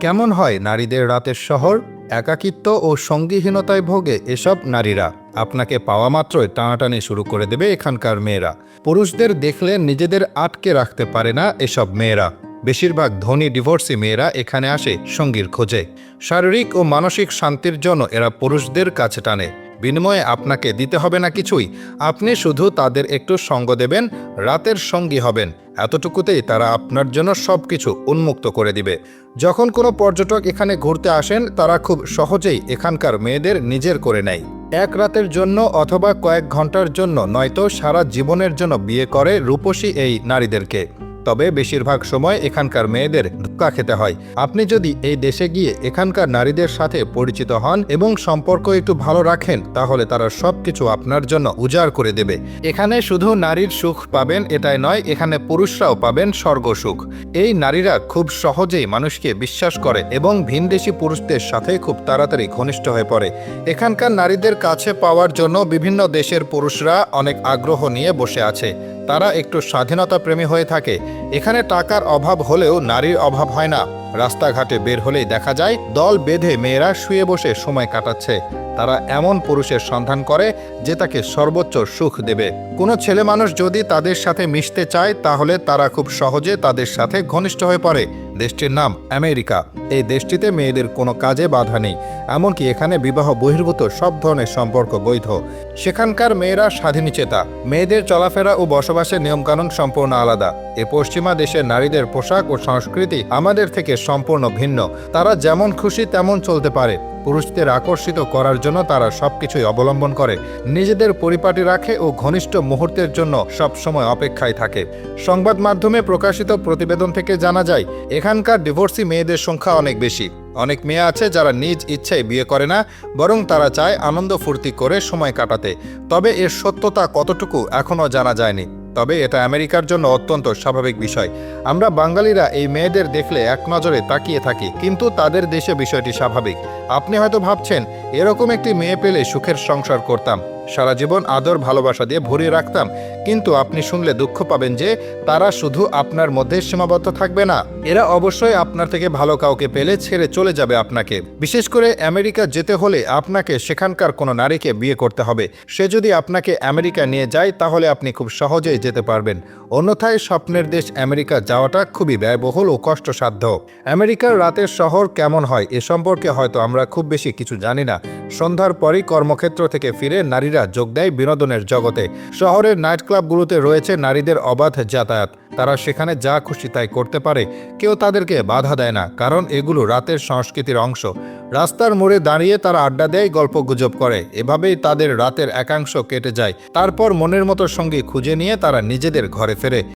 কেমন হয় নারীদের রাতের শহর? একাকিত্ব ও সঙ্গীহীনতায় ভোগে এসব নারীরা। আপনাকে পাওয়া মাত্রই টানাটানি শুরু করে দেবে এখানকার মেয়েরা। পুরুষদের দেখলে নিজেদের আটকে রাখতে পারে না এসব মেয়েরা। বেশিরভাগ ধনী ডিভোর্সি মেয়েরা এখানে আসে সঙ্গীর খোঁজে। শারীরিক ও মানসিক শান্তির জন্য এরা পুরুষদের কাছে টানে। বিনিময়ে আপনাকে দিতে হবে না কিছুই। আপনি শুধু তাদের একটু সঙ্গ দেবেন, রাতের সঙ্গী হবেন। এতটুকুতেই তারা আপনার জন্য সব কিছু উন্মুক্ত করে দিবে। যখন কোনো পর্যটক এখানে ঘুরতে আসেন, তারা খুব সহজেই এখানকার মেয়েদের নিজের করে নেয়। এক রাতের জন্য অথবা কয়েক ঘণ্টার জন্য নয়তো সারা জীবনের জন্য বিয়ে করে রূপসী এই নারীদেরকে। তবে বেশিরভাগ সময় এখানকার মেয়েদের ধোকা খেতে হয়। আপনি যদি এই দেশে গিয়ে এখানকার নারীদের সাথে পরিচিত হন এবং সম্পর্ক একটু ভালো রাখেন, তাহলে তারা সবকিছু আপনার জন্য উজাড় করে দেবে। এখানে শুধু নারীর সুখ পাবেন এটাই নয়, এখানে পুরুষরাও পাবেন স্বর্গ সুখ। এই নারীরা খুব সহজেই মানুষকে বিশ্বাস করে এবং ভিনদেশি পুরুষদের সাথে খুব তাড়াতাড়ি ঘনিষ্ঠ হয়ে পড়ে। এখানকার নারীদের কাছে পাওয়ার জন্য বিভিন্ন দেশের পুরুষরা অনেক আগ্রহ নিয়ে বসে আছে। তারা একটু স্বাধীনতা প্রেমী হয়ে থাকে। এখানে টাকার অভাব হলেও নারীর অভাব হয় না। রাস্তাঘাটে বের হলেই দেখা যায়, দল বেঁধে মেয়েরা শুয়ে বসে সময় কাটাচ্ছে। তারা এমন পুরুষের সন্ধান করে যে তাকে সর্বোচ্চ সুখ দেবে। কোনো ছেলে মানুষ যদি তাদের সাথে মিশতে চায়, তাহলে তারা খুব সহজে তাদের সাথে ঘনিষ্ঠ হয়ে পড়ে। দেশটির নাম আমেরিকা। এই দেশটিতে মেয়েদের কোনো কাজে বাধা নেই, এমনকি এখানে বিবাহ বহির্ভূত সব ধরনের সম্পর্ক বৈধ। সেখানকার মেয়েরা স্বাধীনচেতা। মেয়েদের চলাফেরা ও বসবাসের নিয়মকানুন সম্পূর্ণ আলাদা। এ পশ্চিমা দেশের নারীদের পোশাক ও সংস্কৃতি আমাদের থেকে সম্পূর্ণ ভিন্ন। তারা যেমন খুশি তেমন চলতে পারে। পুরুষদের আকর্ষিত করার জন্য তারা সবকিছুই অবলম্বন করে। নিজেদের পরিপাটি রাখে ও ঘনিষ্ঠ মুহূর্তের জন্য সব সময় অপেক্ষায় থাকে। সংবাদ মাধ্যমে প্রকাশিত প্রতিবেদন থেকে জানা যায় এখানকার ডিভোর্সি মেয়েদের সংখ্যা অনেক বেশি। অনেক মেয়ে আছে যারা নিজ ইচ্ছায় বিয়ে করে না, বরং তারা চায় আনন্দ ফুর্তি করে সময় কাটাতে। তবে এর সত্যতা কতটুকু এখনও জানা যায়নি। তবে এটা আমেরিকার জন্য অত্যন্ত স্বাভাবিক বিষয়। আমরা বাঙালিরা এই মেয়েদের দেখলে এক নজরে তাকিয়ে থাকি, কিন্তু তাদের দেশে বিষয়টি স্বাভাবিক। আপনি হয়তো ভাবছেন, এরকম একটি মেয়ে পেলে সুখের সংসার করতাম। সারা জীবন আদর, ভালোবাসা দিয়ে ভরিয়ে রাখতাম। কিন্তু আপনি শুনলে দুঃখ পাবেন যে, তারা শুধু আপনার মধ্যে সীমাবদ্ধ থাকবে না। এরা অবশ্যই আপনার থেকে ভালো কাউকে পেলে ছেড়ে চলে যাবে আপনাকে। বিশেষ করে আমেরিকা যেতে হলে আপনাকে সেখানকার কোনো নারীকে বিয়ে করতে হবে। সে যদি আপনাকে আমেরিকা নিয়ে যায়, তাহলে আপনি খুব সহজেই যেতে পারবেন। অন্যথায় স্বপ্নের দেশ আমেরিকা যাওয়াটা খুবই ব্যয়বহুল ও কষ্টসাধ্য। আমেরিকার রাতের শহর কেমন হয় এ সম্পর্কে হয়তো আমরা খুব বেশি কিছু জানি না। সন্ধ্যার পরই কর্মক্ষেত্র থেকে ফিরে নারীরা যোগ দেয় বিনোদনের জগতে। শহরের নাইট ক্লাবগুলোতে রয়েছে নারীদের অবাধ যাতায়াত। তারা সেখানে যা খুশি তাই করতে পারে। কেউ তাদেরকে বাধা দেয় না, কারণ এগুলো রাতের সংস্কৃতির অংশ। রাস্তার মোড়ে দাঁড়িয়ে তারা আড্ডা দেয়, গল্প গুজব করে। এভাবেই তাদের রাতের একাংশ কেটে যায়। তারপর মনের মতো সঙ্গী খুঁজে নিয়ে তারা নিজেদের ঘরে ফেরে।